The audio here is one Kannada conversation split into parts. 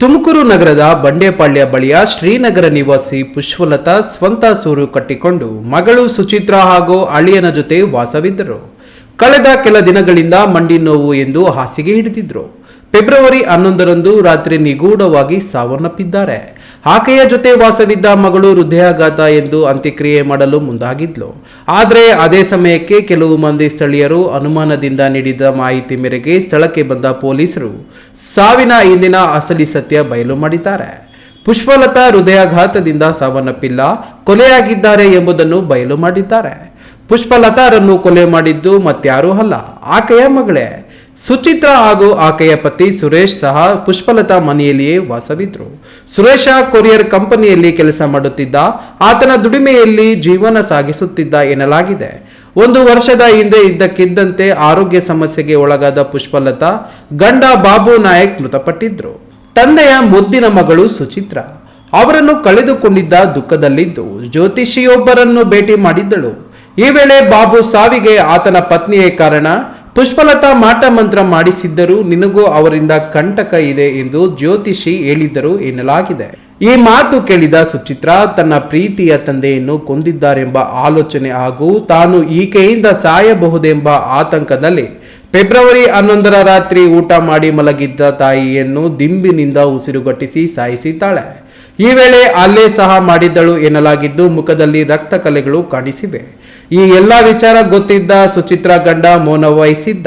ತುಮಕೂರು ನಗರದ ಬಂಡೆಪಾಳ್ಯ ಬಳಿಯ ಶ್ರೀನಗರ ನಿವಾಸಿ ಪುಷ್ಪಲತಾ ಸ್ವಂತ ಸೂರು ಕಟ್ಟಿಕೊಂಡು ಮಗಳು ಸುಚಿತ್ರಾ ಹಾಗೂ ಅಳಿಯನ ಜೊತೆ ವಾಸವಿದ್ದರು. ಕಳೆದ ಕೆಲ ದಿನಗಳಿಂದ ಮಂಡಿ ನೋವು ಎಂದು ಹಾಸಿಗೆ ಹಿಡಿದಿದ್ರು. ಫೆಬ್ರವರಿ ಹನ್ನೊಂದರಂದು ರಾತ್ರಿ ನಿಗೂಢವಾಗಿ ಸಾವನ್ನಪ್ಪಿದ್ದಾರೆ. ಆಕೆಯ ಜೊತೆ ವಾಸವಿದ್ದ ಮಗಳು ಹೃದಯಾಘಾತ ಎಂದು ಅಂತ್ಯಕ್ರಿಯೆ ಮಾಡಲು ಮುಂದಾಗಿದ್ಲು. ಆದರೆ ಅದೇ ಸಮಯಕ್ಕೆ ಕೆಲವು ಮಂದಿ ಸ್ಥಳೀಯರು ಅನುಮಾನದಿಂದ ನೀಡಿದ ಮಾಹಿತಿ ಮೇರೆಗೆ ಸ್ಥಳಕ್ಕೆ ಬಂದ ಪೊಲೀಸರು ಸಾವಿನ ಹಿಂದಿನ ಅಸಲಿ ಸತ್ಯ ಬಯಲು ಮಾಡಿದ್ದಾರೆ. ಪುಷ್ಪಲತಾ ಹೃದಯಾಘಾತದಿಂದ ಸಾವನ್ನಪ್ಪಿಲ್ಲ, ಕೊಲೆಯಾಗಿದ್ದಾರೆ ಎಂಬುದನ್ನು ಬಯಲು ಮಾಡಿದ್ದಾರೆ. ಪುಷ್ಪಲತಾರನ್ನು ಕೊಲೆ ಮಾಡಿದ್ದು ಮತ್ಯಾರೂ ಅಲ್ಲ, ಆಕೆಯ ಮಗಳೇ. ಸುಚಿತ್ರಾ ಹಾಗೂ ಆಕೆಯ ಪತಿ ಸುರೇಶ್ ಸಹ ಪುಷ್ಪಲತಾ ಮನೆಯಲ್ಲಿಯೇ ವಾಸವಿದ್ರು. ಸುರೇಶ ಕೊರಿಯರ್ ಕಂಪನಿಯಲ್ಲಿ ಕೆಲಸ ಮಾಡುತ್ತಿದ್ದ, ಆತನ ದುಡಿಮೆಯಲ್ಲಿ ಜೀವನ ಸಾಗಿಸುತ್ತಿದ್ದ ಎನ್ನಲಾಗಿದೆ. ಒಂದು ವರ್ಷದ ಹಿಂದೆ ಇದ್ದಕ್ಕಿದ್ದಂತೆ ಆರೋಗ್ಯ ಸಮಸ್ಯೆಗೆ ಒಳಗಾದ ಪುಷ್ಪಲತಾ, ಗಂಡ ಬಾಬು ನಾಯಕ್ ಮೃತಪಟ್ಟಿದ್ರು. ತಂದೆಯ ಮುದ್ದಿನ ಮಗಳು ಸುಚಿತ್ರ. ಅವರನ್ನು ಕಳೆದುಕೊಂಡಿದ್ದ ದುಃಖದಲ್ಲಿದ್ದು ಜ್ಯೋತಿಷಿಯೊಬ್ಬರನ್ನು ಭೇಟಿ ಮಾಡಿದ್ದಳು. ಈ ವೇಳೆ ಬಾಬು ಸಾವಿಗೆ ಆತನ ಪತ್ನಿಯೇ ಕಾರಣ ಪುಷ್ಪಲತಾ ಮಾಟ ಮಂತ್ರ ಮಾಡಿಸಿದ್ದರೂ ನಿನಗೂ ಅವರಿಂದ ಕಂಟಕ ಇದೆ ಎಂದು ಜ್ಯೋತಿಷಿ ಹೇಳಿದ್ದರು ಎನ್ನಲಾಗಿದೆ. ಈ ಮಾತು ಕೇಳಿದ ಸುಚಿತ್ರಾ ತನ್ನ ಪ್ರೀತಿಯ ತಂದೆಯನ್ನು ಕೊಂದಿದ್ದಾರೆಂಬ ಆಲೋಚನೆ ಹಾಗೂ ತಾನು ಈಕೆಯಿಂದ ಸಾಯಬಹುದೆಂಬ ಆತಂಕದಲ್ಲಿ ಫೆಬ್ರವರಿ ಹನ್ನೊಂದರ ರಾತ್ರಿ ಊಟ ಮಾಡಿ ಮಲಗಿದ್ದ ತಾಯಿಯನ್ನು ದಿಂಬಿನಿಂದ ಉಸಿರುಗಟ್ಟಿಸಿ ಸಾಯಿಸಿದ್ದಾಳೆ. ಈ ವೇಳೆ ಅಲ್ಲೇ ಸಹ ಮಾಡಿದ್ದಳು ಎನ್ನಲಾಗಿದ್ದು ಮುಖದಲ್ಲಿ ರಕ್ತ ಕಲೆಗಳು ಕಾಣಿಸಿವೆ. ಈ ಎಲ್ಲ ವಿಚಾರ ಗೊತ್ತಿದ್ದ ಸುಚಿತ್ರಾ ಗಂಡ ಮೌನ ವಹಿಸಿದ್ದ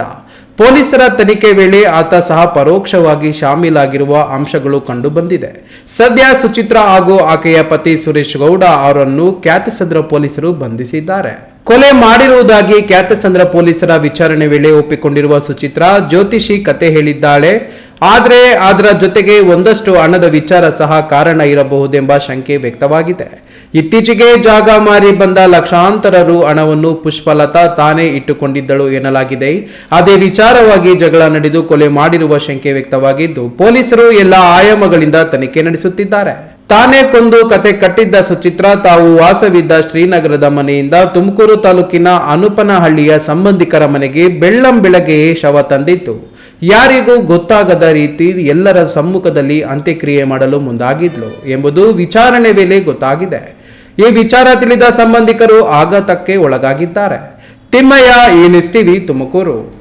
ಪೊಲೀಸರ ತನಿಖೆ ವೇಳೆ ಆತ ಸಹ ಪರೋಕ್ಷವಾಗಿ ಶಾಮೀಲಾಗಿರುವ ಅಂಶಗಳು ಕಂಡುಬಂದಿದೆ. ಸದ್ಯ ಸುಚಿತ್ರ ಹಾಗೂ ಆಕೆಯ ಪತಿ ಸುರೇಶ್ ಗೌಡ ಅವರನ್ನು ಖ್ಯಾತಿಸದ್ರ ಪೊಲೀಸರು ಬಂಧಿಸಿದ್ದಾರೆ. ಕೊಲೆ ಮಾಡಿರುವುದಾಗಿ ಖ್ಯಾತಸಂದ್ರ ಪೊಲೀಸರ ವಿಚಾರಣೆ ವೇಳೆ ಒಪ್ಪಿಕೊಂಡಿರುವ ಸುಚಿತ್ರ ಜ್ಯೋತಿಷಿ ಕತೆ ಹೇಳಿದ್ದಾಳೆ. ಆದರೆ ಅದರ ಜೊತೆಗೆ ಒಂದಷ್ಟು ಹಣದ ವಿಚಾರ ಸಹ ಕಾರಣ ಇರಬಹುದೆಂಬ ಶಂಕೆ ವ್ಯಕ್ತವಾಗಿದೆ. ಇತ್ತೀಚೆಗೆ ಜಾಗ ಮಾರಿ ಬಂದ ಲಕ್ಷಾಂತರ ರು ಹಣವನ್ನು ಪುಷ್ಪಲತಾ ತಾನೇ ಇಟ್ಟುಕೊಂಡಿದ್ದಳು ಎನ್ನಲಾಗಿದೆ. ಅದೇ ವಿಚಾರವಾಗಿ ಜಗಳ ನಡೆದು ಕೊಲೆ ಮಾಡಿರುವ ಶಂಕೆ ವ್ಯಕ್ತವಾಗಿದ್ದು, ಪೊಲೀಸರು ಎಲ್ಲ ಆಯಾಮಗಳಿಂದ ತನಿಖೆ ನಡೆಸುತ್ತಿದ್ದಾರೆ. ತಾನೇ ಕೊಂದು ಕತೆ ಕಟ್ಟಿದ್ದ ಸುಚಿತ್ರ, ತಾವು ವಾಸವಿದ್ದ ಶ್ರೀನಗರದ ಮನೆಯಿಂದ ತುಮಕೂರು ತಾಲೂಕಿನ ಅನುಪನಹಳ್ಳಿಯ ಸಂಬಂಧಿಕರ ಮನೆಗೆ ಬೆಳ್ಳಂ ಬೆಳಗ್ಗೆಯೇ ಶವ ತಂದಿತ್ತು. ಯಾರಿಗೂ ಗೊತ್ತಾಗದ ರೀತಿ ಎಲ್ಲರ ಸಮ್ಮುಖದಲ್ಲಿ ಅಂತ್ಯಕ್ರಿಯೆ ಮಾಡಲು ಮುಂದಾಗಿದ್ಲು ಎಂಬುದು ವಿಚಾರಣೆ ವೇಳೆ ಗೊತ್ತಾಗಿದೆ. ಈ ವಿಚಾರ ತಿಳಿದ ಸಂಬಂಧಿಕರು ಆಘಾತಕ್ಕೆ ಒಳಗಾಗಿದ್ದಾರೆ. ತಿಮ್ಮಯ್ಯ ಏನಿಸ್ತೀವಿ ತುಮಕೂರು.